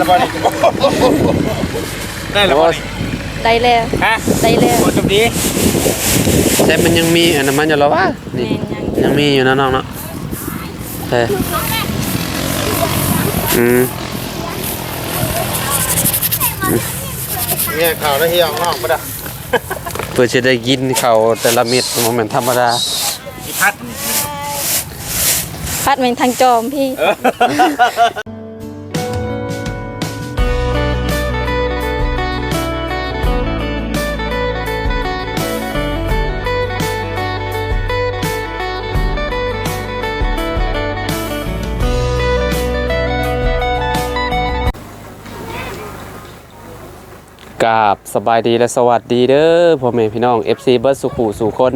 ละบ่นี่ได้ละบ่นี่ได้แล้วฮะได้แล้วโอ้จบดีแต่มันยังมีอันนั้นมันอยู่แล้ววะแม่นี่นยังยังมีอยู่นะน้องเนาะใช่อืมเนี่ยข่าวได้เฮียงนอกบ่ได้เพื่อจะได้กินเขาวแต่ละเม็ดมันเหมือนธรรมดาสิพัดพัดแม่นทางจอมพี่ กราบสบายดีและสวัสดีเด้อพ่อแม่พี่น้อง FC เบิร์ดสุขุสู่คน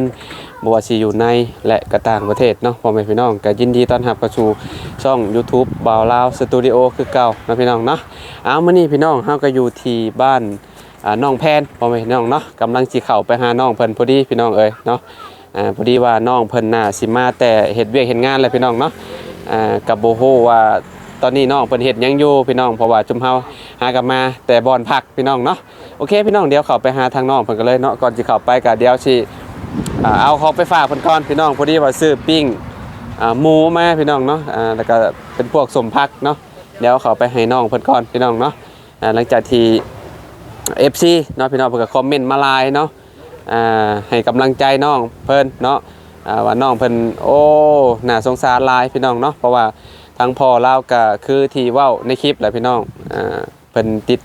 บวชีอยู่ในและกระต่างประเทศเนาะพ่อแม่พี่น้องก็ยินดีต้อนรับเข้าสู่ช่อง YouTube บ่าวลาวสตูดิโอคือเก่านะพี่น้องเนาะเอามื้อนี้พี่น้องเฮาก็อยู่ที่บ้านอ่าน้องแพนพ่อแม่พี่น้องเนาะกำลังสิเข้าไปหาน้องเพิ่นพอดีพี่น้องเอ้ยเนาะอ่าพอดีว่าน้องเพิ่นน่ะสิมาแต่เฮ็ดเวียกเฮ็ดงานแหละพี่น้องเนาะอ่ากับบ่ฮู้ว่า ตอนนี้น้องเพิ่นเฮ็ดยังอยู่พี่น้องเพราะว่าจุ่มเฮาหากลับมาแต่บอนพักพี่น้องเนาะโอเคพี่น้องเดี๋ยวเขาไปหาทางน้องเพิ่นกันเลยเนาะก่อนสิเข้าไปก็เดี๋ยวสิอ่าเอาของไปฝากเพิ่นก่อนพี่น้องพอดีว่าซื้อปิ้งหมูมาพี่น้องเนาะแล้วก็เป็นพวกสมพักเนาะเดี๋ยวเขาไปให้น้องเพิ่นก่อนพี่น้องเนาะหลังจากที่ FC เนาะพี่น้องเพิ่นก็คอมเมนต์มาหลายเนาะให้กำลังใจน้องเพิ่นเนาะว่าน้องเพิ่นโอ้น่าสงสารลายพี่น้องเนาะเพราะว่า ทางพ่อเล่าก็คือที่ว้าในคลิปแหละพี่น้องอ่าเป็นติด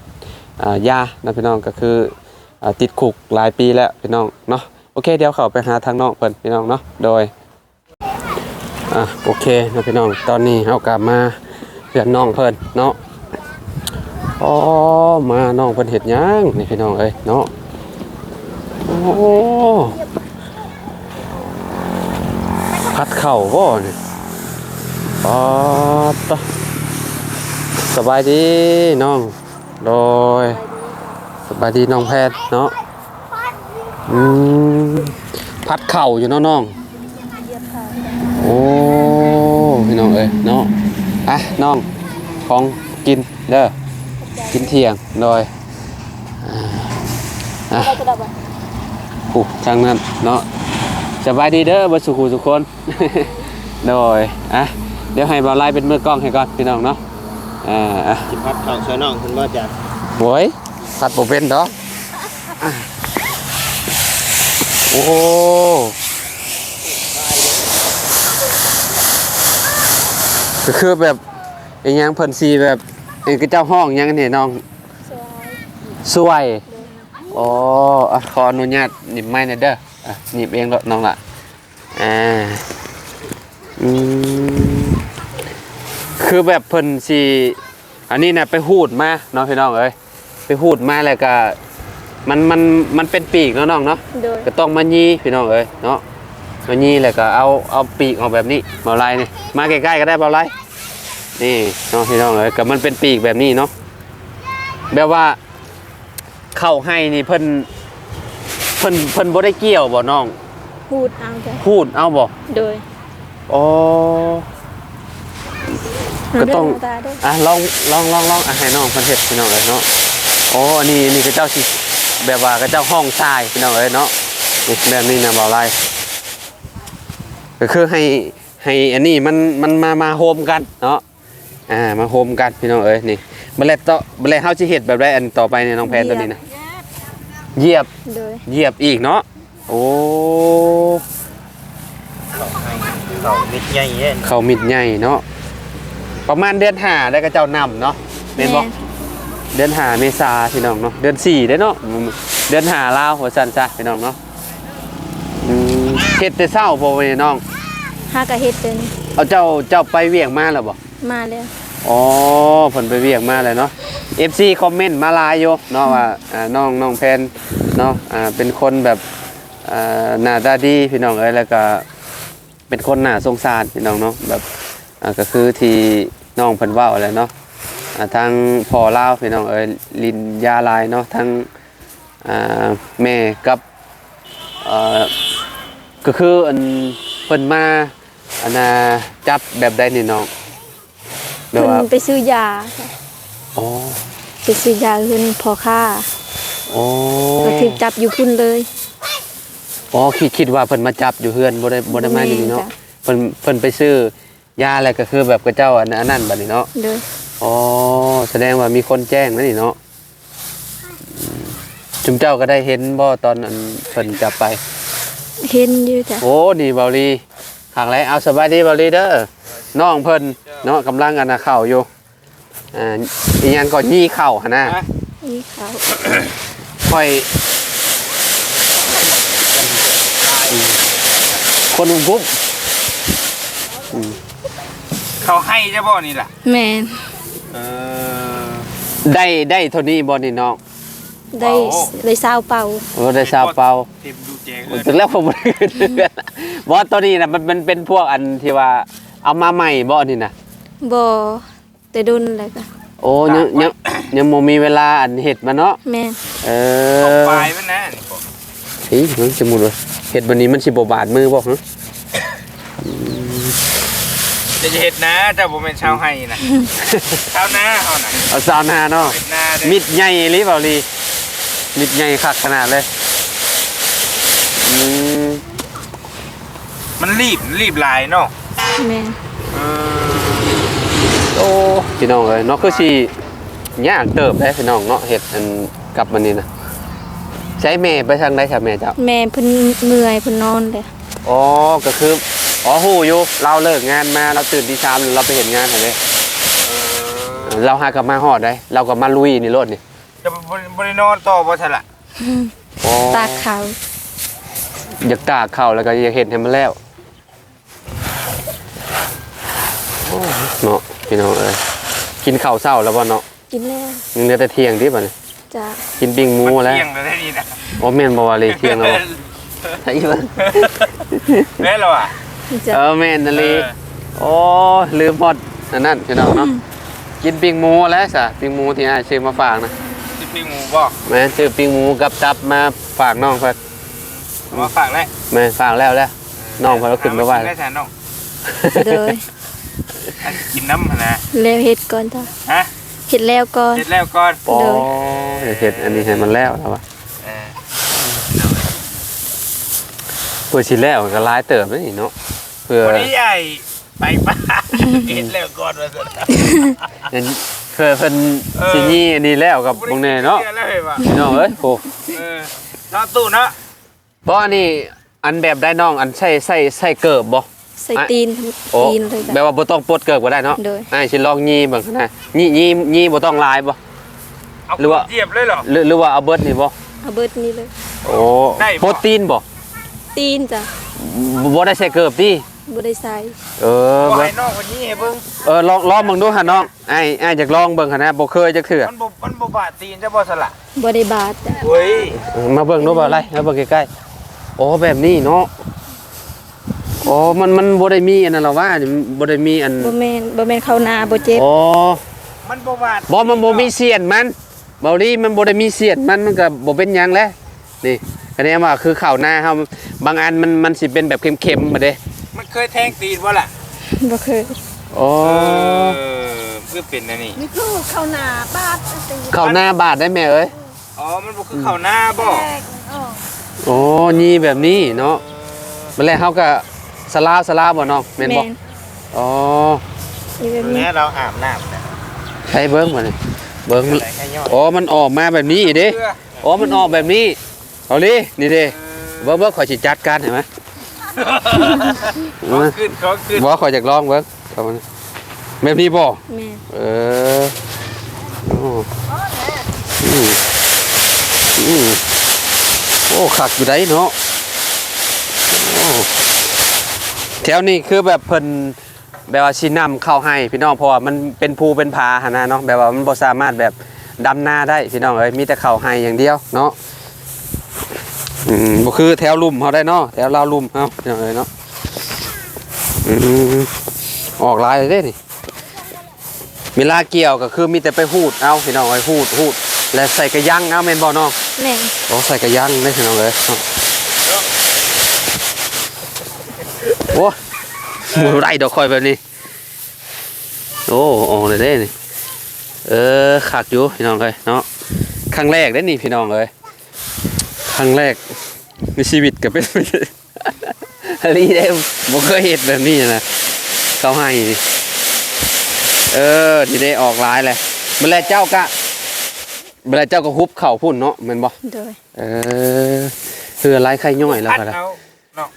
อ่ายานะพี่น้องก็คืออ่าติดคุกหลายปีแล้วพี่น้องเนาะโอเคเดี๋ยวเขาไปหาทางน้องเพิ่นพี่น้องเนาะโดยอะโอเคนะพี่น้องตอนนี้เอากลับมาเพื่อนน้องเพิ่นเนาะอ๋อมาน้องเพิ่นเฮ็ดหยังนี่พี่น้องเอ้ยเนาะโอ้พัดเข่าบ่นี่ อ๋อตสบายดีน้องโดยสบายดีน้องแพทย์เนาะอืมพัดเข่าอยู่เนาะน้องโอ้พี่น้องเอ้ยเนาะอะน้องของกินเด้อกินเที่ยงโดยอ่าอะได้ก็ได้บ่างนั้นเนาะสบายดีเด้อบ่สุขุสุคนโดยอะ เดี๋ยวให้บ่าวไล่เป็นมือกล้องให้ก่อนพี่น้องเนาะอ่าอะสิพัดข่าวช่วยน้องเพิ่นว่าจะโว้ยตัดบ่เป็นดอกอะโอ้ก็คือแบบอหยังเพิ่นสีแบบเอ็นก็เจ้าห้องหยังนี่น้องสวยสวยอ๋ออะขออนุญาตหนิบไม้หน่อยเด้ออะหนิบเองเด้อน้องละอ่าอืม คือแบบเพิ่นสิอันนี้น่ะไปหูดมาเนาะพี่น้องเอ้ยไปหูดมาแล้วก็มันมันมันเป็นปีกเนาะน้องเนาะโดยก็ต้องมายีพี่น้องเอ้ยเนาะมายีแล้วก็เอาเอาปีกออกแบบนี้เบาไล่นี่มาใกล้ๆก็ได้เบาไล่นี่เนาะพี่น้องเอ้ยก็มันเป็นปีกแบบนี้เนาะแบบว่าเข้าให้นี่เพิ่นเพิ่นเพิ่นบ่ได้เกี่ยวบ่น้องพูดเอาจ้ะพูดเอาบ่โดยอ๋อ ก็ต้องเาเรื่ตาด้วยอะลองลองลองลองอะให้น้องเพิ่นเฮ็ดพี่น้องเอ้ยเนาะอ๋ออันนี้อันนี่ก็เจ้าสิแบบว่าก็เจ้าห้องทรายพี่น้องเอ้ยเนาะนี่แบบนี้นะบ่าวไล่ก็คือให้ให้อันนี้มันมันมามาโฮมกันเนาะอ่ามาโฮมกันพี่น้องเอ้ยนี่บัดแล้วต่อบัดแล้วเฮาสิเฮ็ดแบบใดอันต่อไปเนี่ยน้องแพนตัวนี้นะเหยียบโดยเหยียบอีกเนาะโอ้เขามิดใหญ่เด้เขามิดใหญ่เนาะ ประมาณเดือนห้าได้ก็เจ้านำเนาะเมนบอกเดือนห้าเมษาพี่น้องเนาะเดือนสี่ได้เนาะเดือนห้าลาวหัวสันซะพี่น้องเนาะอืมเฮ็ดแต่เศร้าบ่เว้ยน้องหากะเฮ็ดเป็นเอาเจ้าเจ้าไปเวียงมาแล้วบ่มาแล้วอ๋อผลไปเวียงมาเลยเนาะ FC คอมเมนต์มาหลายอยู่เนาะว่าอ่าน้องน้องแพนเนาะอ่าเป็นคนแบบอ่าหน้าตาดีพี่น้องเอ้ยแล้วก็เป็นคนหน้าสงสารพี่น้องเนาะแบบอ่า ก็คือที่น้องเพิ่นเว้าแหละเนาะอ่าทางพ่อลาวพี่น้องเอ้ยลินยาลายเนาะทั้งอ่าแม่กับเอ่อก็คืออันเพิ่นมาอันน่ะจับแบบใดนี่น้องแบบเพิ่ว่านไปซื้อยาค่ะอ๋อไปซื้อยาเงินพอค่าอ๋อก็ถึงจับอยู่พุ่นเลยอ๋อคิดคิดว่าเพิ่นมาจับอยู่เฮือนบ่ได้บ่ได้มาอยู่นี่เนาะจ้ะเพิ่นเพิ่นไปซื้อ ยาอะไรก็คือแบบกระเจ้าอันอันนั้นบัดนี้เนาะเลยอ๋อแสดงว่ามีคนแจ้งนั่นนี่เนาะอืมจุมเจ้าก็ได้เห็นบ่ตอนอันเพิ่นจับไป เห็นอยู่จ้ะโอ้นี่เบาลีหางไรเอาสบายดีเบาลีเด้อน้องเพิ่นเนาะกำลังกันนะเข่าอยู่อ่าอีหยังก็ยี่เข่าหนนะนี่เขาค่อยอืมคนอุ้มปุ๊บ เขาให้จะบ่นี่ล่ะแม่นเออ ได้ได้เท่านี้บ่นี่น้องได้เป่า ได้ซาวเป่าโอ้ได้ซาเปาเต็มดูแจงเลยถึงแล้วผมบ่ได้ขึ้นเรือนบ่ตัวนี้นะมันมันเป็นพวกอันที่ว่าเอามาใหม่บ่นี่นะบ่แต่ดุนแล้วก็โอ้ยังยังยังบ่มีเวลาอันเฮ็ดมาเนาะแม่นเอเอาอ ปลายมันนะนี่ผมเฮ้ยมันจะมุดเลยเห็ดวันนี้มันสิบบาทมือบอกนะจะ จะเห็ดนะเจ้าบ่เป็นชาวให้นะ ชาวนาเฮาน่ะเอาซาวนาเนาะ เห็ดนาเด้อมิดใหญ่หรือเปล่าลีมิดใหญ่คักขนาดเลยอืมมันรีบรีบหลายเนาะแม่นเออโอ้พี่น้องเอ้ยเนาะคือสิยากเติบได้พี่น้องเนาะเห็ดอันกลับมันนี่นะใช้แม่ไปทางใดครับแม่เจ้าแม่เพิ่นเมื่อยเพิ่นนอนเลยอ๋อก็คือ อ๋อหูอยู่เราเลิกงานมาเราตื่นที่สามเราไปเห็นงานเห็นไหมเออเราหากลับมาหอดได้ เราก็มาลุยนี่รถนี่จะบ่บ่ได้นอนต่อบ่ทันล่ะอ๋อตากขาวอยากตากเข้าแล้วก็อยากเห็นให้มันแล้วโอ้เนาะพี่น้องเอ้ยกินข้าวเช้าแล้วบ่เนาะกินแล้วยังเหลือแต่เที่ยงดิบ่เนี่ยจ้ะกินปิ้งหมูมันแล้วเที่ยงแล้วได้นี่นะโอ้แม่นบ่ว่าเลยเที่ยงแล้วบ่ไอ้บ่แม่นแล้วอะ จ้ะ เออแม่นนั่นเลยโอ้ลืมฮอดอันนั้นพี่น้องเนาะกินปิ้งหมูแล้วซะปิ้งหมูที่อ้ายซื้อมาฝากนะสิปิ้งหมูบ่แม่นซื้อปิ้งหมูกับตับมาฝากน้องเพิ่นเอามาฝากแล้วแม่นฝากแล้วแล้วน้องเพิ่นเอาขึ้นมาไว้ได้แทนน้องเลยอันกินน้ำหั่นนะแล้วเฮ็ดก่อนจ้ะฮะเฮ็ดแล้วก่อน เสร็จแล้วก่อนโอ้เห็ดอันนี้ให้มันแล้วแล้ววะเออเพื่อชิ้นแล้วก็ร้ายเติบนี่เนาะ เพื่อวันนี้ใหญ่ไปบ้านเห็นแล้วก่อนว่าซั่นเพื่อเพิ่นเออสินี่อันนี้แล้วกับวงเน่เนาะชื่อแล้วเห็นป่ะพี่น้องเอ้ยโอ้เออเนาะตู้เนาะบ่อันนี้อันแบบได้น้องอันใส่ใส่ใส่เกิบบ่ ใส่ตีนโอ้ตีนเลยจ้ะแบบว่าบ่ต้องปลดเกิบก็ได้เนาะโดย อ้ายสิลองยีเบิ่งนะยียียีบ่ต้องลายบ่ เอาหรือว่าเจียบเลยเหรอ หรือหรือว่าเอาเบิดนี่บ่เอาเบิดนี้เลย โอ้ได้บ่ โปรตีนบ่ตีนจ้ะบ่ได้ใส่เกิบติ บ่ได้ใส่เออบ่บ่ให้น้องคนนี้ให้เบิ่งเออลองลองเบิ่งดูหั่นน้องอ้ายอ้ายอยากลองเบิ่งหั่นนะบ่เคยจักเทื่อมันบ่มันบ่บาดตีนจะบ่สละบ่ได้บาดจ้ะเฮ้ยมาเบิ่งดูบ่อะไรมาเบิ่งใกล้ๆโอ้แบบนี้เนาะโอ้มันมันบ่ได้มีอันนั้นหรอว่าบ่ได้มีอันบ่แม่นบ่แม่นเข้านาบ่เจ็บโอ้มันบ่บาดบ่มันบ่มีเสียนมันเบาลี่มันบ่ได้มีเสียนมันมันก็บ่เป็นหยังแล้วนี่คะแนนว่าคือข้าวหน้าเฮาบางอันมันมันสิเป็นแบบเค็มๆบ่เด้ มันเคยแทงตีนบ่ล่ะบ่เคยโอ้เออเพื่อเป็นอันนี้นี่คือเข้านาบาดตีข้าวหน้าบาดได้แม่เอ้ยอ๋อมันบ่คือข้าวหน้าบ่โอ้นี่แบบนี้เนาะบัดแล้วเฮาก็สลาวสลาวบ่น้องแม่นบ่นอ๋อนี่แบบแม่นี้เราอาบน้ำนะใช้เบิ่งบ่นี่เบิ่งมันใส่แค่ยอดอ๋อมันออกมาแบบนี้เด้เพื่ออ๋อมันออกแบบนี้เอาลินี่เด้เบิ่งเบิ่งข่อยสิจัดการเห็นไหม ขอขึ้นขอขึ้นบ่ข่อยอยากลองเบิ่งเอามาแบบนี้บ่แม่นเออโอ้อืมอืมโอ้คักอยู่ได้เนาะโอ้แถวนี้คือแบบเพิ่นแบบว่าสินำเข้าให้พี่น้องเพราะว่ามันเป็นภูเป็นผาหนนะเนาะแบบว่ามันบ่สามารถแบบดำนาได้พี่น้องเอ้ยมีแต่เข้าให้อย่างเดียวเนาะ อืมบ่คือแถวลุ่มเฮาได้เนาะแถวลาวลุ่มเฮาพี่น้องเอ้ยเนาะอืมออกลายเลยเด้นี่เวลาเกี่ยวก็คือมีแต่ไปหูดเอาพี่น้องไอ้หูดหูดและใส่กระยังเอาแม่นบ่น้องแม่นโอ้ใส่กระยังได้พี่น้องเลยเอาโอ้หมูไรดอกคอยแบบนี้ โอ้ออกเลยเด้นี่เออคักอยู่พี่น้องเอ้ยเนาะครั้งแรกได้นี่พี่น้องเอ้ย ครั้งแรกในชีวิตก็เป็นอันนี้ได้บ่เคยเห็นแบบนี้นะเขาให้นี่เออที่ได้ออกร้ายเลยเมื่อไรเจ้ากะเมื่อไรเจ้าก็ฮุบเข่าพุ่นเนาะแม่นบ่โดยเออคืออะไรไข่ย่อยแล้วพัดก็ได้เอาเนาะ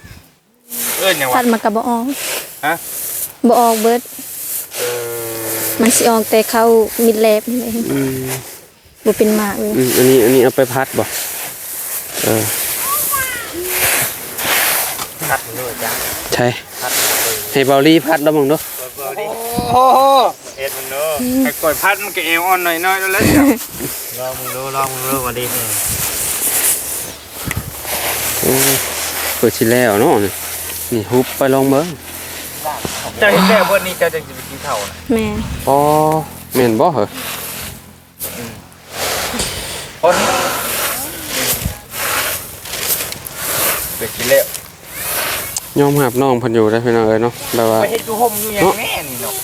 เอิ้นหยังพัวะดมากับบ่ออกฮะบ่ออกเบิดเออมันสิออกแต่เข้ามิดแลบนี่เองอืมบ่เป็นหมากเลยอืมอันนี้อันนี้เอาไปพัดบ่เออ พัดด้วยจ้ะใช่พัดเลยให้เบาลี่พัดแล้วมึงเนาะโอ้โหเฮ็ดมันเนาะไอ้กอยพัดมันก็เอวอ่อนหน่อยๆแล้วเจ้ะลองมึงดูลองมึงดูวันดีโอ้เปิดชิแล้วเนาะนี่นี่ฮุบไปลองเบิ่งเจ้าเห็นแล้วเบิ่นี้เจ้าจะสิไปกินข้าวนะแม่นอ๋อแม่นบ่เหรอคน ไปกินแล้วยอมหับน้องเพันอยู่ได้อพี่น้องเอ้ยเนาะแบบว่า ไปเฮ็ดอยู่ห่มอยู่อย่างแน่นี่เนาะ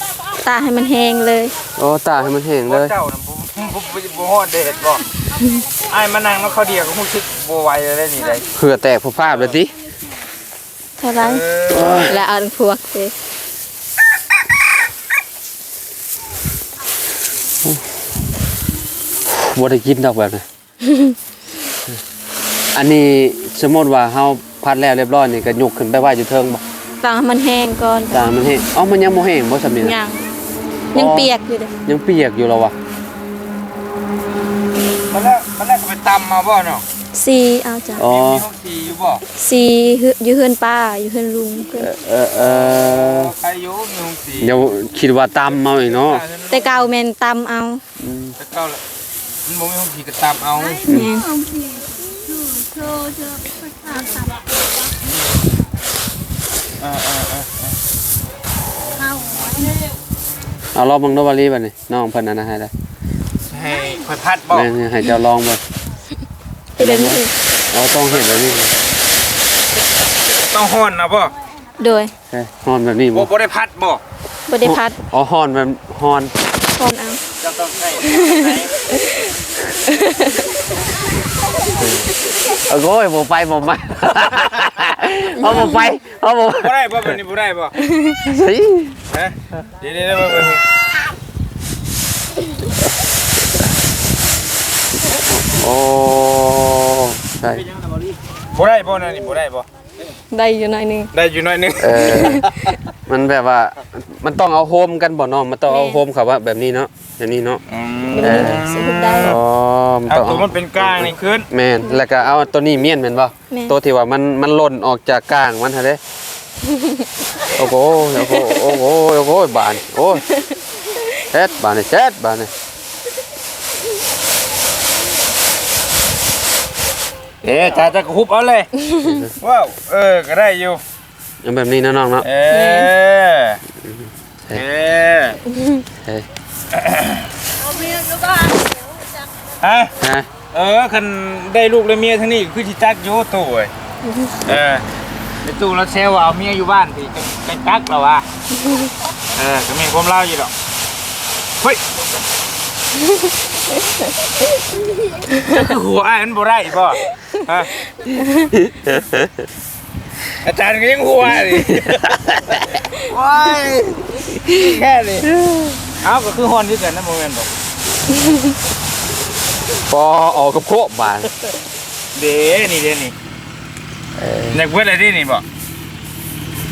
ตาให้มันแห้งเลยโอ้ตาให้มันแห้งบ่เลยเจ้าน่ะบ่บ่บ่บ่ฮอดเด็ดบ่อ้ายมานั่งแล้วเขาเดียวก็รู้สึกบ่ไหวเลยได้นี่ได้เผื่อแตกผู้ภาพเลยติเท่าไหรเออและเอาพวกเด้บ่ได้กินดอกแบบนี้ อันนี้สมมติว่าเฮา พัดแล้วเรียบร้อยนี่ก็ยกขึ้นไปไว้อยู่เทิงบ่ตาให้มันแห้งก่อนตามันแห้งเอ้ามันยังบ่แห้งบ่ซำนี่นะยังยังเปียกอยู่เด้ยังเปียกอยู่แล้ววะมันแล้วมันแล้วก็ไปตำมาบ่เนาะซีเอาจ้ะอ๋อมีห้องสีอยู่บ่ซีอยู่เฮือนป้าอยู่เฮือนลุงเพิ่นเออเออใครอยู่มีห้องสีเดี๋ยวคิดว่าตำเอาอีกเนาะแต่เก่าแม่นตำเอาแต่เก่าละมันบ่มีห้องสีก็ตำเอา แม่นเออเออ เออเอาลองเบังโนบาลีบัดนี้น้องเพิ่นอันนั้นให้ได้ให้คอยพัดบ่แม่นให้เจ้าลองเบ่งไปเดินนี้เอาต้องเห็นแบบนี้ต้องฮ้อนนะบ่โดยเฮ้ยฮ้อนแบบนี้บ่บ่บ่ได้พัดบ่บ่ได้พัดอ๋อฮ้อนแบบฮ้อนพอนเอาจะต้องใช้เอาโอ้ยบ่ไปบ่มา เอาบ่ไป เอาบ่บ่ได้บ่แบบนี้บ่ได้บ่สิฮะเดี๋ยวๆๆบ่บ่โอ้ใช่บ่ได้บ่นั่นนี่บ่ได้บ่ได้อยู่หน่อยหนึงได้อยู่หน่อยนึงเออมันแบบว่ามันต้องเอาโฮมกันบ่เนาะมันต้องเอาแม่โฮมเขาว่าแบบนี้เนาะ อย่างนี้เนาะอืมแบบนี้สิเฮ็ดได้อ๋อมันเอาต้องตัวมันเป็นกลางนี่ขึ้นแม่นแล้วก็เอาตัวนี้เมียนแม่นบ่แม่น ตัวที่ว่ามันมันหล่นออกจากกลางมันฮะเด้ โอ้โหโอ้โหโอ้โหโอ้โหบานโอ้ยเช็ดบานนี่เช็ดบานนี่เอ๊ะจ้าจะคุบเอาเลยว้าวเออก็ได้อยู่เอาแบบนี้นะน้องเนาะเออเออเฮ้ย ฮะฮะเออคันได้ลูกและเมียทั้งนี้คือที่จักอยู่ตู้เว้ยเออในตู้เราเซลว่าเอาเมียอยู่บ้านที่จะไปจักแล้ววะเออก็มีความเล่าอยู่ดอกเฮ้ยจะคือหัวอ้ายมันบ่ได้บ่ฮะอาจารย์ก็ยังหัวดิว้ายแค่นี้เอาก็คือฮอนที่กันนะโมเมนต์บอกพอออกกับโคบบานเด้นี่เด้นี่อยากเวทอะไรที่นี่บอก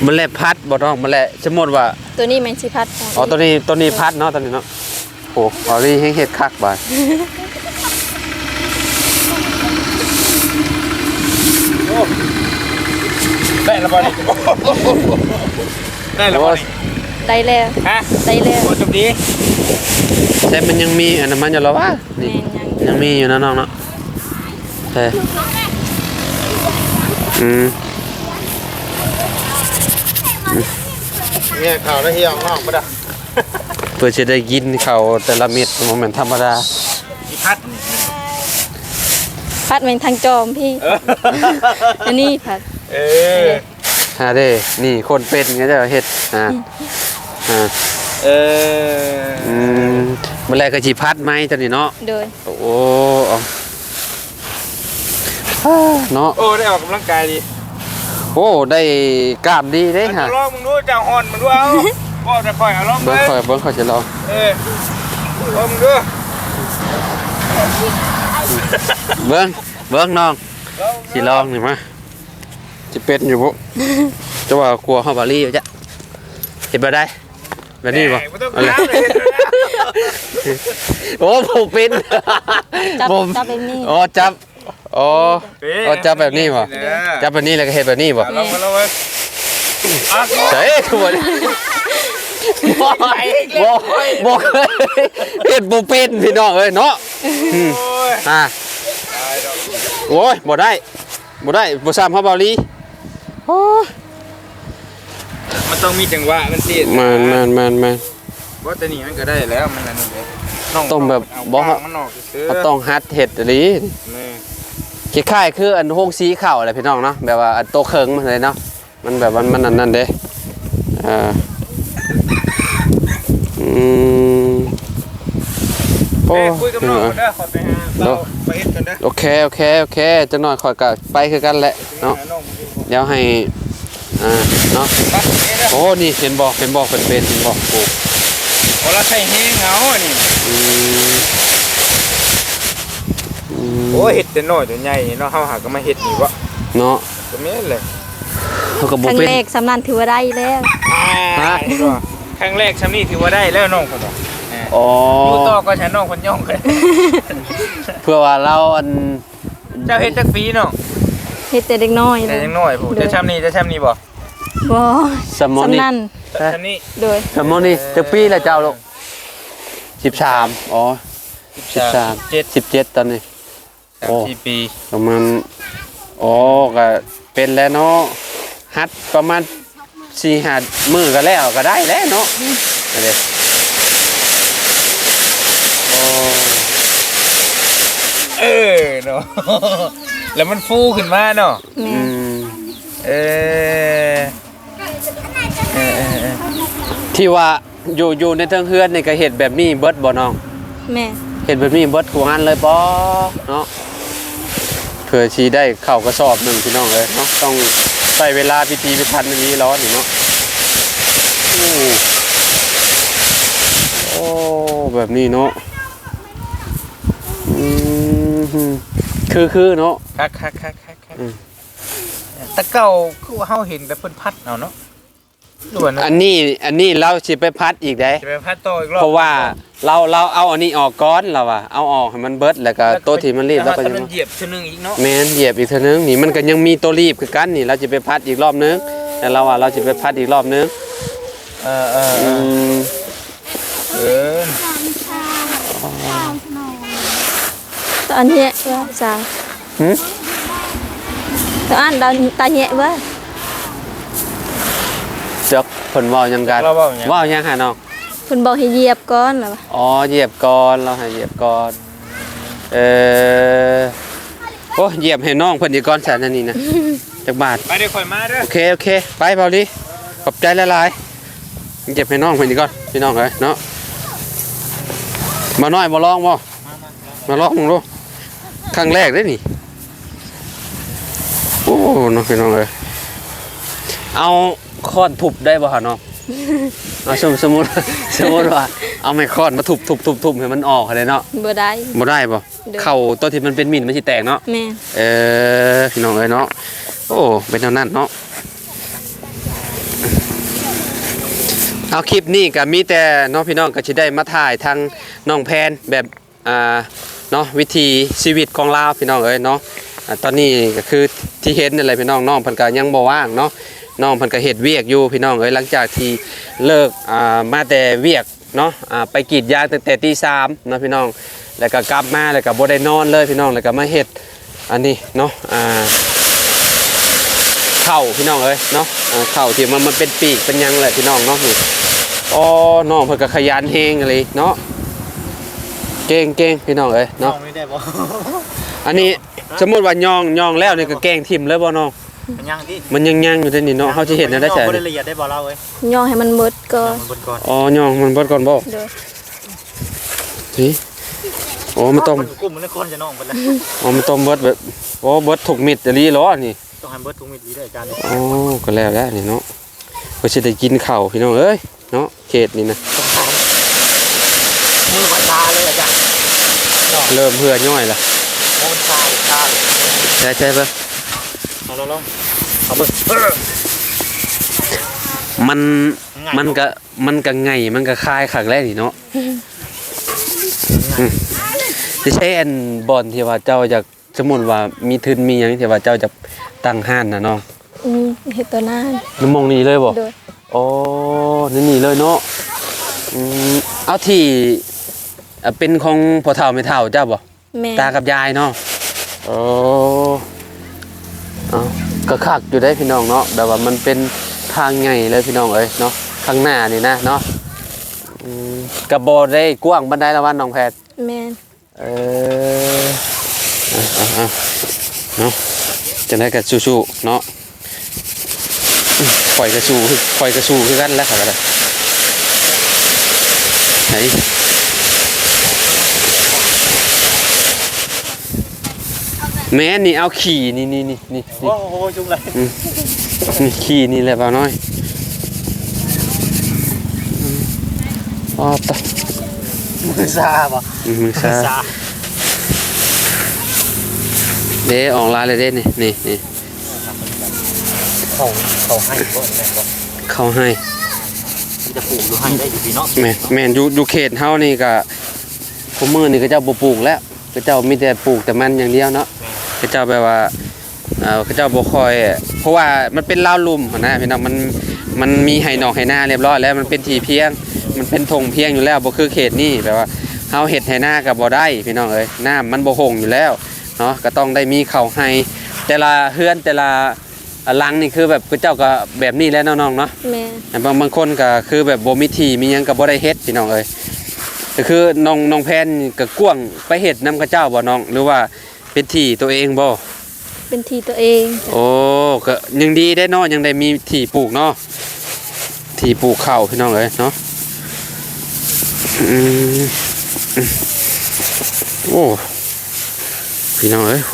มันแลพัดบ่น้องมันแลสมมุติว่าตัวนี้แม่นสิพัดอ๋อตัวนี้ตัวนี้พัดเนาะตัวนี้เนาะโอ้เอานี่ให้เฮ็ดคักบานได้แล้วบ่นี่ได้แล้วบ่นี่ ได้แล้วฮะได้แล้วโอ้จบดีใช่มันยังมีอันนั้นมันอยู่แล้ววะนี่แม่นยังยังมีอยู่นะน้องเนาะเฮ้ยอืมเนี่ยข่าวแล้วเฮียออกนอกบ่ได้เพื่อจะได้กินข้าวแต่ละเม็ดโมเมนธรรมดาอีพัดพัดแม่นทางจอมพี่เอออันนี้พัด เออฮะเด้นี่คนเป็นไงเจ้าเฮ็ดอ่า อ่าเอเอออืมเมื่อไรก็สิพัดไหมตอนนี้เนาะโดยโอ้เอาเนาะโอ้ได้ออกกำลังกายดีโอ้ได้กล้ามดีเด้มึฮะงลองมึงดูจะหอนมึงดูเอาบอกจะคอยเอาลองเบิ่งเลยค่อยเบิ่งค่อยจะลองเออลองมึงดูเบิ่งเบิ่งน้องลองสิลองนี่มาสิเป็นอยู่บ่ จะว่ากลัวเฮาบาลีอยู่จ้ะเห็นบ่ได้ แบบนี้บ่ไม่ต้องเอาเลยน้ำเลยโอ้ผมเป็นจับผมจับเป็นนี่อ๋อจับอ๋ออ๋อจับแบบนี้บ่จับแบบนี้แล้วก็เฮ็ดแบบนี้บ่ลองมาลองมาอะเฮ้ยขบวนบ่บ่บ่เคยเฮ็ดบ่เป็นพี่น้องเอ้ยเนาะอืมโอ้ยอ่าตายดอกโอ้ยบ่ได้บ่ได้บ่ซ้ำเฮาเบาลีโอ้ยมัน ต้องมีจังหวะมันสิมันมันมันมันว่าแต่นี่มันก็ได้แล้วมันอันนี้เลยน้ต้องแบบเอาบ่กลางมันออกซื้อก็ต้องฮัดเฮ็ดอีหลีนี่คล้ายๆคืออันโฮงสีข้าวอะไรพี่น้องเนาะแบบว่าอันโตเคิงมันเลยเนาะมันแบบมันมันอันนั้นเด้อ่าอืมโอ้เอ้ยคุยกับน้องกันเด้อขอไปหาเนเราอะไปเฮ็ดกันเด้อโอเคโอเคโอเคจะหน่อยคอยกับไปคือกันแหละเนาะหน้องมึงดิเดี๋ยวให้ อ่าเนาะไปเฮ็ดเด้อโอ้นี่เห็นบอกเห็นบอกเป็นเป็นเห็นบอกโอ้โอ้เราใส่เฮงเอาอันนี้อืมอืมโอ้เฮ็ดแต่น้อยแต่ใหญ่เนาะเฮาหาก็มาเฮ็ดนี่วะเนาะก็แม่นเลยเขาก็คบ่รั้งเป็นแรกสำนันถือว่าได้แล้วฮะครั้งแรกซ้ำนี่ถือว่าได้แล้วน้องคนน่ะอ๋ออยู่ต่อก็ฉันน้องคนย่องเลยเพื่อว่าเราอันเจ้าเฮ็ดจักปีเนาะเฮ็ดแต่เด็กน้อยเลแต่ยยังน้อยผู้จะช้ำนี่จะช้ำนี่บ่ บ่สมอนี่สำนันช้ำนี่โดยสมอนี่จักปีละเจ้าลูกสิบสามอ๋อสิบสามเจ็ดสิบเจ็ดตอนนี้สามโอ้สี่ปีประมาณอ๋อก็เป็นแล้วเนาะฮัดประมาณสี่ห้ามือก็แล้วก็ได้แล้วเนาะเอาเด้โอ้เออเนาะแล้วมันฟูขึ้นมาเนาะแม่อืมเออเออเออเออ ที่ว่าอยู่อยู่ในเทิงเฮือนนี่ก็เห็ดแบบนี้เบิดบ่น้องแม่เห็ดแบบนี้เบิดกูงานเลยบ่เนาะเพื่อชีได้เข้ากระสอบหนึ่งพี่น้องเลยเนาะต้องใส่เวลาพิธีพิธันอันนี้ร้อนนี่เนาะโอ้โอ้แบบนี้เนาะอืมคือคือเนาะคักคักคักคักคักอืมแตะเก่าคือว่าเฮาเห็นแต่เพิ่นพัดเอาเนาะ ด่วนอันนี้อันนี้เราสิไปพัดอีกได้ จะไปพัดต่ออีกรอบเพราะว่าเราเราเอาอันนี้ออกก้อนเราอะเอาออกให้มันเบิดแล้วก็ตัวที่มันรีบแล้วก็แล้ยังมันเหยียบชั่วนึงอีกเนาะแมนเหยียบอีกเทีนึงนี่มันก็ยังมีตัวรีบคือกันนี่เราจะไปพัดอีกรอบนึงแต่เราอะเราจะไปพัดอีกรอบนึงเออเออเออือมเออตอนเนี้ยว่าสาวหึตอนตอนตาเนี้ยว่า เจักผลว่าหยังกันเราเว้าหยังว่าหยังหาน้อง เพิ่นบอกให้เหยียบก่อนเหรอวะอ๋อเหยียบก่อนเราให้เหยียบก่อนเออโอ้เหยียบให้น้องเพิ่นอีกก่อนสันอันนี้นะ จักบาท ไปเดี๋ยวข่อยมาเด้อโอเคโอเค ไปเบาดิขอบใจหลายๆเหยียบให้น้องเพิ่นอีกก่อนพี่น้องเอ้ยเนาะมาน้อยมาลองบ่มาลองมึงดูครั้งแรกเด้นี่โอ้น้องพี่น้องเลยเอา ค้อนทุบได้บ่ฮะน้องเอาสมสมมุติสมมุติว่าเอาไม้ค้อนมาทุบทุบทุบทุบให้มันออกเลยเนาะบ่ได้บ่ได้บ่ได้เข่าตัวที่มันเป็นมินมันสิแตกเนาะแม่เออพี่น้องเอ้ยเนาะโอ้เป็นเท่านั้นเนาะเอาคลิปนี้ก็มีแต่เน้องพี่น้องก็สิได้มาถ่ายทางน้องแพนแบบอ่าเนาะวิธีชีวิตของลาวพี่น้องเอ้ยเนาะอ่าตอนนี้ก็คือที่เห็นนั่นแหละพี่น้องน้องเพิ่นก็ยังบ่ว่างเนาะ น้องเพิ่นก็เฮ็ดเวียกอยู่พี่น้องเอ้ยหลังจากที่เลิกอ่ามาแต่เวียกเนาะอ่าไปกรีดยางตั้งแต่ตีสามเนาะพี่น้องแล้วก็กลับมาแล้วก็บ่ได้นอนเลยพี่น้องแล้วก็มาเฮ็ดอันนี้เนาะอ่าเข่าพี่น้องเอ้ยเนาะอ่าเข่าที่มันมันเป็นปีกเป็นหยังแหละพี่น้องเนาะนี่อ๋อน้องเพิ่นก็ขยันเฮงเลยเนาะเก่งเก่งพี่น้องเอ้ยน้อเนาะงไม่ได้บ่อันนี้สมมุติว่ายองยองแล้วนี่ก็แกล้งทิ่มเลยบ่น้อง มันยังที่มันยังยังอยู่ได้นี่เนาะเฮาสิเห็นได้ใช่บ่ได้ละเอียดได้บ่เราเว้ยย่อให้มันหมดก่อนมันบนก่อนอ๋อย่องมันเบิดก่อนบ่โดยสิอ๋อมันต้องมันกุ้มมันเลยคนจะน้องเพิ่นแล้วอ๋อมันต้องเบิดแบบอ๋อเบิดถูกมิดจะลีล้อนี่ต้องให้เบิดทุกมิตรดีได้อาจารย์อ๋อก็แล้วแล้วนี่เนาะก็สิได้กินข้าวพี่น้องเอ้ยเนาะเขตนี่นะมือขวาตาเลยอาจารย์เริ่มเหือย่อยละโอ้มันตาเลยตาเลยใช่ใช่ปะ เอาลองลองเอาเบิ่งเออมันง่ายมันก็มันก็ไงมันก็คลายขักแรกนี่เนาะจะใช้อันบอลที่ว่าเจ้าอยากสมมุติว่ามีทุนมีหยังที่ว่าเจ้าจะตั้งห้านนะน้องอืมเฮ็ดตัวหน้ามันมองนี่เลยบ่โดยอ๋อนี่นี่เลยเนาะอืมเอาที่อะเป็นของพ่อเฒ่าแม่เฒ่าเจ้าบ่แม่ตากับยายเนาะโอ้ เอาก็คักอยู่ได้พี่น้องเนาะแบบว่ามันเป็นทางใหญ่เลยพี่น้องเอ้ยเนาะข้างหน้านี่นะเนาะอืมกระโบได้กว้างบันไดละวันน้องแพทย์แม่นเออเอาเอาเอาเนาะจะได้กับสู้ๆเนาะอืมปล่อยกระสู้คือปล่อยกระสู้คือกันแล้วค่ะก็ได้ไหน แม่นี่เอาขี่นี่นี่นี่นี่โอ้โหจุงเลยนี่ขี่นี่แหละเปล่าน้อยอืมอ๋อตะมือซาบ่อืมมือมือซาซาเด้ออกลายเลยเด้นี่นี่นี่เขาเขาให้บ่แม่นบ่เข้าให้มันจะปลูกอยู่ให้ได้อยู่พี่เนาะแม่นแม่นอยู่อยู่เขตเฮานี่ก็คุมือนี่ก็เจ้าบ่ปลูกแล้วก็เจ้ามีแต่ปลูกแต่มันอย่างเดียวเนาะ ก็เจ้าแบบว่าเอ่อก็เจ้าบ่ค่อย เพราะว่ามันเป็นลาวลุ่มหั้นนะพี่น้องมันมันมีไห้นอกไห้หน้าเรียบร้อยแล้วมันเป็นที่เพียง มันเป็นธงเพียงอยู่แล้วบ่คือเขตนี่แบบว่าเฮาเฮ็ดไห้หน้าก็บ่ได้พี่น้องเอ้ยน้ำมันบ่หงอยู่แล้วเนาะก็ต้องได้มีเข้าวให้แต่ละเฮือนแต่ละหลังนี่คือแบบก็เจ้าก็แบบนี้แหล้วน้องๆเนาะแม่นแต่บางบางคนก็คือแบบบ่มีที่มีหยังก็บ่ได้เฮ็ดพี่น้องเอ้ยก็คือน้องน้องแพนนี่ก็กว้างไปเฮ็ดนํกับเจ้าบ่น้องหรือว่า เป็นที่ตัวเองบ่เป็นทีตัวเองจ้ะโอ้ก็ยังดีได้เนาะยังได้มีที่ปลูกเนาะที่ปลูกข้าวพี่น้องเอ้ยเนาะอืมอืมโอ้พี่น้องเอ้ยโห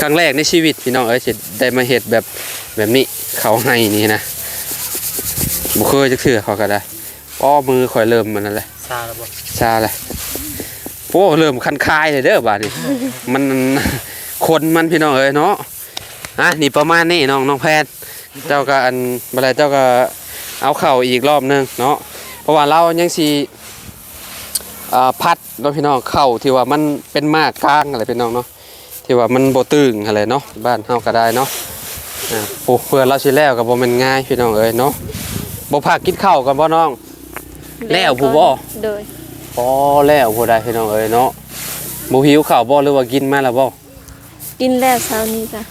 ครั้งแรกในชีวิตพี่น้องเอ้ยสิได้มาเฮ็ดแบบแบบนี้เขาให้นี่นะบ่เคยจักเทื่อเขาก็ได้ป้อมือข่อยเริ่มมันนั่นแหละซาแล้วบ่ชาเลยโอ้เริ่มคันคายเลยเด้อบาดนี้มันคนมันพี่น้องเอ้ยเนาะอะนี่ประมาณนี้น้องน้องแพทย์เจ้าก็อันบัดไรเจ้าก็เอาเข่าอีกรอบหนึงเนาะเพราะว่าเรายังสีอ่าพัดเนาะพี่น้องเข่าที่ว่ามันเป็นมากกลางอะไรพี่น้องเนาะที่ว่ามันโบตึงอะไรเนาะบ้านเฮาก็ได้เนาะอ่าปลูกเพื่อเราสิแล้วก็บ่แม่นง่ายพี่น้องเอ้ยเนาะบ่พากินข้าวกันบ่น้องแล้วผู้บ่โดย พอแล้วผู้ใดพี่น้องเอ้ยเนาะบ่หิวข้าวบ่หรือว่ากินมาแล้วบ่กินแล้วเช้านี้จ้ะ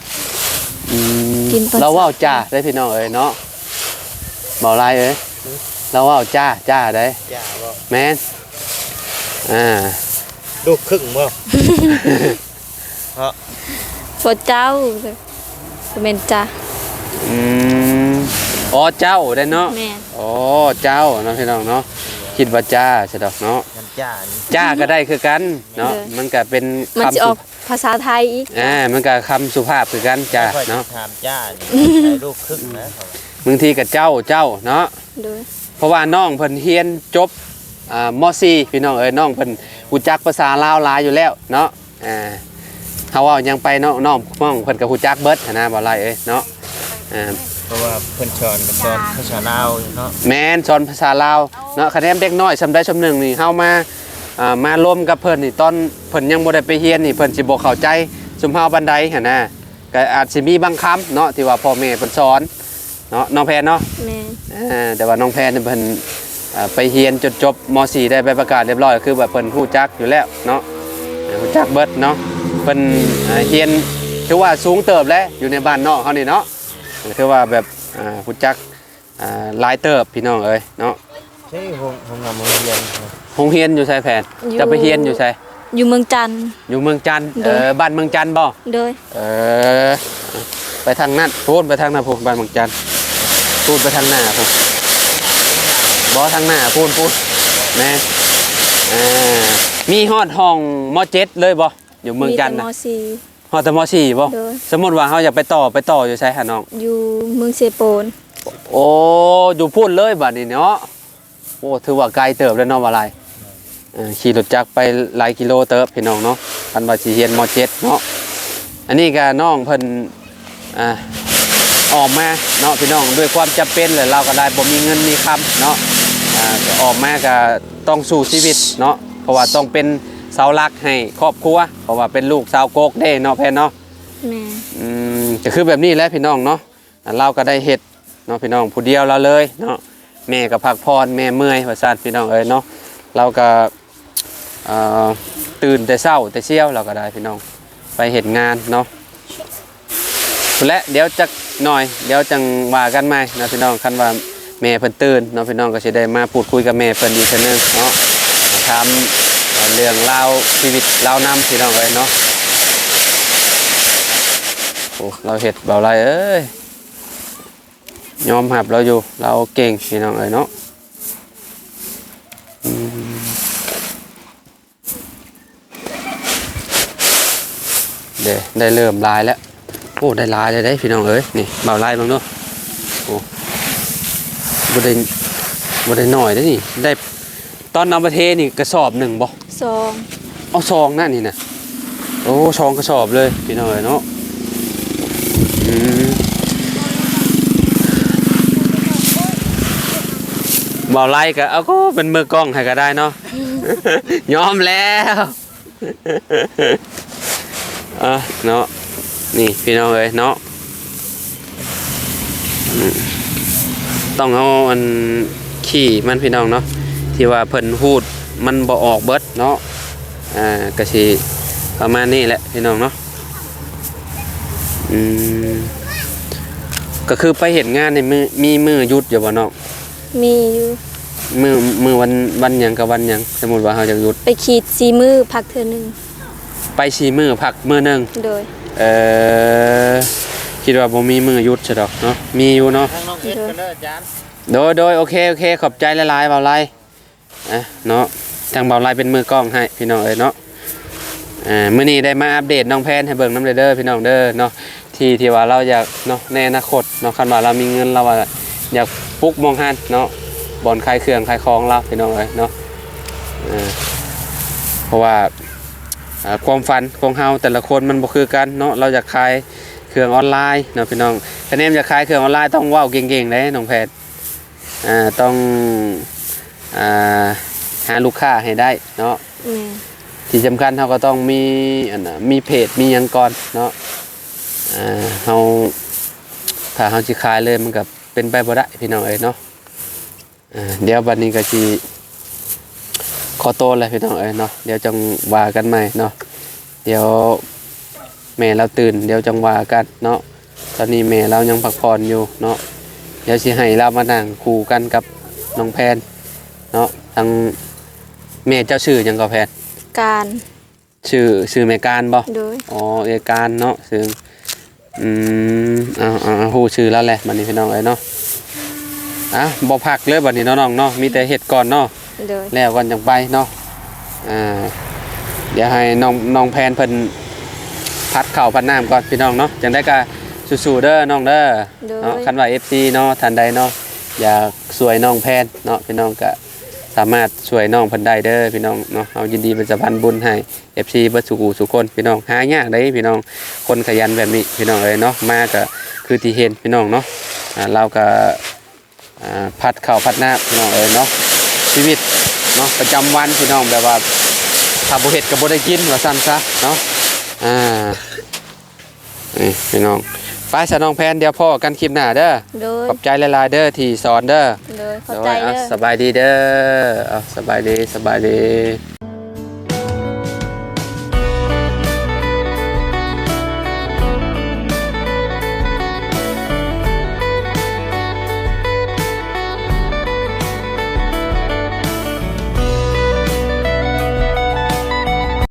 อืมกินตอนเราเว้าจ้าได้พี่น้องเอ้ยเนาะบ่ลายเอ้ยเราเว้าจ้าจ้าได้ย่าบ่แม่นอ่าลูกครึ่งบ่บ่เจ้าจ้ะบ่แม่นจ้ะอืมอ๋อเจ้าได้เนาะ แม่น อ๋อเจ้าเนาะพี่น้องเนาะคิดว่าจ้าใช่ดอกเนาะน้ำ จ้านี่จ้าก็ได้คือกันเนาะมันก็เป็นมันคำสิอสุอกภาษาไทยอีก อ่ามันก็คำสุภาพคือกันจ้าค่อยๆเนาะถามจ้านี่ใส่ลูกครึ่งนะเขาว่าบางทีก็เจ้าเจ้าเนาะ โดย เพราะว่าน้องเพิ่นเรียนจบอ่ามซีพี่น้องเอ้ยน้องเพิ่นรู้จักภาษาลาวหลายอยู่แล้วเนาะอ่าเฮาเว้ายังไปเนาะน้องน้องเพิ่นก็รู้จักเบิดหั้นนะบ่ไรเอ้ยเนาะอ่า เพราะว่าเพิ่นสอนกันสอนภาษาลาวเนาะแม่นสอนภาษาลาวเนาะคะแนนเด็กน้อยสำได้สำหนึ่งนี่เฮามาอ่ามาร่วมกับเพิ่นนี่ตอนเพิ่นยังบ่ได้ไปเรียนนี่เพิ่นสิบ่เข้าใจซุมเฮาบันไดหั่นนะก็อาจสิมีบางคำเนาะที่ว่าพ่อแม่เพิ่นสอนเนาะน้องแพนเนาะแม่นอ่าแต่ว่าน้องแพนนี่เพิ่นอ่าไปเรียนจนจบม .4 ได้ใบประกาศเรียบร้อยก็คือแบบเพิ่นฮู้จักอยู่แล้วเนาะอ่าฮู้จักเบิดเนาะเพิ่นอ่าเรียนถือว่าสูงเติบแล้วอยู่ในบ้านนอกเฮานี่เนาะ ถือว่าแบบอ่าฮู้จักลายเติบพี่น้องเอ้ยเนาะใช่โรงโรงงานโรงเรียนโรงเรียนอยู่ไสแผนจะไปเรียนอยู่ไสอยู่เมืองจันอยู่เมืองจันเออบ้านเมืองจันบ่โดยเออไปทางนั้นพูดไปทางหน้าพูดบ้านเมืองจันพูดไปทางหน้าพูดบ่ทางหน้าพูดพูดแม่อ่ามีฮอดห้องมอเจ็ดเลยบ่อยู่เมืองจันน์มีน่ะแต่มสี่ อดแต่มสี่บ่โดย สมมุติว่าเฮาอยากไปต่อไปต่ออยู่ไสหาน้อง อยู่เมืองเซโปนโอ้อยู่พูดเลยบัดนี้เนาะโอ้ถือว่าไกลเติบแล้วเนาะว่าไรเออขี่รถจักรไปหลายกิโลเติบพี่น้องเนาะคันว่าสิเรียนมเจ็ดเนาะอันนี้ก็น้องเพิ่นอ่าออกมาเนาะพี่น้องด้วยความจำเป็นเลยเราก็ได้บ่มีเงินมีคำเนาะอ่าก็ออกมาก็ต้องสู้ชีวิตเนาะเพราะว่าต้องเป็น เสาหลักให้ครอบครัวเพราะว่าเป็นลูกสาวโกกเด้เนาะแพนเนาะแม่อืมจะคือแบบนี้แหละพี่น้องเนาะอะเราก็ได้เห็ดเนาะพี่น้องผู้เดียวเราเลยเนาะแม่ก็พักพรแม่เมื่อยว่าซั่นพี่น้องเอ้ยเนาะเราก็เอ่อตื่นแต่เช้าแต่เชี่ยวเราก็ได้พี่น้องไปเห็นงานเนาะและเดี๋ยวจักหน่อยเดี๋ยวจังว่ากันใหม่นะพี่น้องคันว่าแม่เพิ่นตื่นเนาะพี่น้องก็สิได้มาพูดคุยกับแม่เพิ่นอีกเทื่อนึงเนาะถาม เรื่องราวชีวิตราวนำพี่น้องเอ้ยเนาะโอ้เราเห็ดเบาไรเอ้ยยอมหับเราอยู่ เราเก่งพี่น้องเอ้ยเนาะเดี๋ยวได้เริ่มลายแล้วโอ้ได้ลายเลยได้พี่น้องเอ้ยนี่เบาลายบ้างเนาะโอ้บ่ได้บ่ได้หน่อยได้นี่ได้ ตอนนำประเทศนี่กระสอบหนึ่งบ่ซองเอาซองนั่นนี่นะโอ้ซองกระสอบเลยพี่น้องเอ้ยเนาะอืมบ่าวไล่ก็เอาก็เป็นมือกล้องให้ก็ได้เนาะยอมแล้วอะเนาะนี่พี่น้องเอ้ยเนาะอืมต้องเอาอันขี่มันพี่น้องเนาะ ที่ว่าเพิ่นพูดมันบ่ออกเบิดเนาะอ่าก็สิประมาณนี้แหละพี่น้องเนาะอืมก็คือไปเห็นงานในมือมีมือหยุดอยู่บ่เนาะมีอยู่มือมือวันวันหยังกับวันหยังสมมุติว่าเฮาจะหยุด ไปขีดสีมือพักเทื่อหนึงไปสี่มือพักมือหนึงโดยเอ่อคิดว่าบ่มีมือหยุดใช่ดอกเนาะมีอยู่เนาะ ทางน้องเอ็ดกันเด้ออาจารย์ โดยโดยโอเค โอเค ขอบใจหลายๆเบาไล่ อะเนาะทางเบาไล่เป็นมือกล้องให้พี่น้องเอ้ยเนาะอ่ามื้อนี้ได้มาอัปเดตน้องแพนให้เบิ่งน้ำเด้อพี่น้องเด้อเนาะที่ที่ว่าเราอยากเนาะในอนาคตเนาะคันว่าเรามีเงินเราว่าอยากปลุกมองหันเนาะบ่อนขายเครื่องขายของเราพี่น้องเอ้ยเนาะเพราะว่าความฝันของเฮาแต่ละคนมันบ่คือกันเนาะเราอยากขายเครื่องออนไลน์เนาะพี่น้องคะแนนอยากขายเครื่องออนไลน์ต้องว้าวเก่งๆเด้น้องแพนอ่าต้อง อ่าหาลูกค้าให้ได้เนาะแม่ที่สำคัญเขาก็ต้องมีอันน่ะมีเพจมีหยังก่อนเนาะอ่าเขาถ้าเขาสิขายเลยมันก็เป็นไปบ่ได้พี่น้องเอ้ยเนาะอ่าเดี๋ยวบัดนี้ก็สิขอโตวเลยพี่น้องเอ้ยเนาะเดี๋ยวจังว่ากันใหม่เนาะเดี๋ยวแม่เราตื่นเดี๋ยวจังว่ากันเนาะตอนนี้แม่เรายังพักผ่อนอยู่เนาะเดี๋ยวสิให้เรามานั่งคู่กันกับน้องแพน เนาะทางแม่เจ้าชื่อหยังก็แพนการชื่อชื่อแม่การบ่โดยอ๋อเอการเนาะซึ่งอืมเอาเอาเอาฮู้ชื่อแล้วแหละบัดนี้พี่น้องเอ้ยเนาะอะบ่พักเลยบัดนี้เนาะน้องเนาะมีแต่เฮ็ดก่อนเนาะ โดยแล้วก่อนจังไปเนาะ อ่า เดี๋ยวให้น้องน้องแพนเพิ่นพัดข้าวพัดน้ำก่อนพี่น้องเนาะ จังได้ก็สู้ๆเด้อน้องเด้อ โดย เนาะคันว่า FC เนาะทันใดเนาะอยากช่วยน้องแพนเนาะพี่น้องก็ สามารถช่วยน้องเพิ่นได้เด้อพี่น้องเนาะเอายินดีเป็นสะพานบุญให้ FC เบิดสุขุสุคนพี่น้องหายากได้พี่น้องคนขยันแบบนี้พี่น้องเอ้ยเนาะมาก็คือที่เห็นพี่น้องเนาะอ่าเราก็อ่าพัดข้าวพัดน้ำพี่น้องเอ้ยเนาะชีวิตเนาะประจำวันพี่น้องแบบว่าถ้าบ่เฮ็ดก็บ่ได้กินว่าซั่นซะเนาะอ่านี่พี่น้อง ไปสะน้องแพนเดี๋ยวพ่อกันคลิปหน้าเด้อโดยขอบใจหลายๆเด้อที่สอนเด้อโดยเข้าใจโดยอะเด้อสบายดีเด้อเอาสบายดีสบายดี